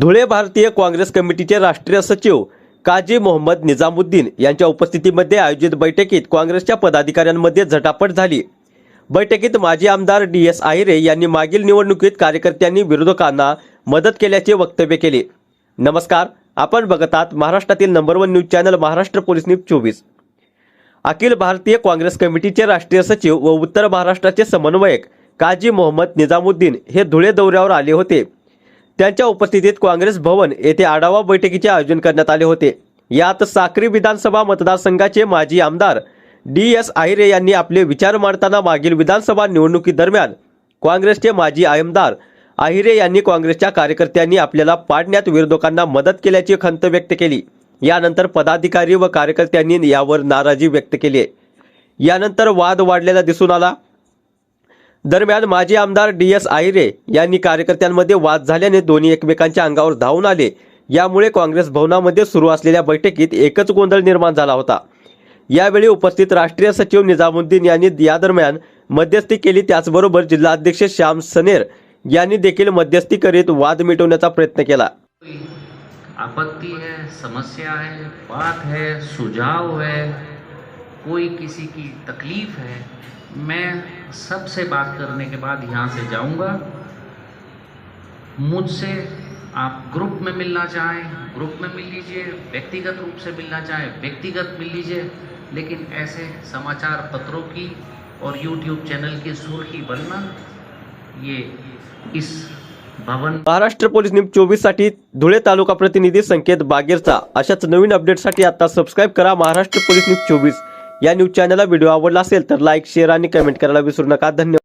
धुळे भारतीय काँग्रेस कमिटीचे राष्ट्रीय सचिव काजी मोहम्मद निजामुद्दीन यांच्या उपस्थितीमध्ये आयोजित बैठकीत काँग्रेसच्या पदाधिकाऱ्यांमध्ये झटापट झाली. बैठकीत माजी आमदार डी एस आहिरे यांनी मागील निवडणुकीत कार्यकर्त्यांनी विरोधकांना मदत केल्याचे वक्तव्य केले. नमस्कार आपण बघत आहात महाराष्ट्रातील number one news channel Maharashtra police news चोवीस. अखिल भारतीय काँग्रेस कमिटीचे राष्ट्रीय सचिव व उत्तर महाराष्ट्राचे समन्वयक काजी मोहम्मद निजामुद्दीन हे धुळे दौऱ्यावर आले होते. त्यांच्या उपस्थितीत काँग्रेस भवन येथे आढावा बैठकीचे आयोजन करण्यात आले होते. यात साक्री विधानसभा मतदारसंघाचे माजी आमदार डी एस आहिरे यांनी आपले विचार मांडताना मागील विधानसभा निवडणुकीदरम्यान काँग्रेसचे माजी आमदार आहिरे यांनी काँग्रेसच्या कार्यकर्त्यांनी आपल्याला पाडण्यात विरोधकांना मदत केल्याची खंत व्यक्त केली. यानंतर पदाधिकारी व कार्यकर्त्यांनी यावर नाराजी व्यक्त केली. यानंतर वाद वाढलेला दिसून आला. दरम्यान माजी आमदार डी एस आहिरे यांनी कार्यकर्त्यांमध्ये वाद झाल्याने दोन्ही एकमेकांच्या अंगावर धावून आले. यामुळे काँग्रेस भवनामध्ये सुरू असलेल्या बैठकीत एकच गोंधळ निर्माण झाला होता. यावेळी उपस्थित राष्ट्रीय सचिव निजामुद्दीन यांनी या दरम्यान मध्यस्थी केली. त्याचबरोबर जिल्हाध्यक्ष श्याम सनेर यांनी देखील मध्यस्थी करीत वाद मिटवण्याचा प्रयत्न केला. आपत्ती है समस्या है बात है सुझाव है कोई किसी की तकलीफ़ है, मैं सबसे बात करने के बाद यहाँ से जाऊँगा। मुझसे आप ग्रुप में मिलना चाहें, ग्रुप में मिल लीजिए, व्यक्तिगत रूप से मिलना चाहें, व्यक्तिगत मिल लीजिए, लेकिन ऐसे समाचार पत्रों की और यूट्यूब चैनल की सुर्खी बनना, ये इस भवन महाराष्ट्र पोलीस न्यूज़ चोवीस साठी धुळे तालुका प्रतिनिधी संकेत बागेरचा. अशाच नवीन अपडेटसाठी आता सबस्क्राईब करा महाराष्ट्र पोलीस न्यूज़ चोवीस. या न्यूज चॅनलला व्हिडिओ आवडला असेल तर लाईक शेअर आणि कमेंट करायला विसरू नका. धन्यवाद.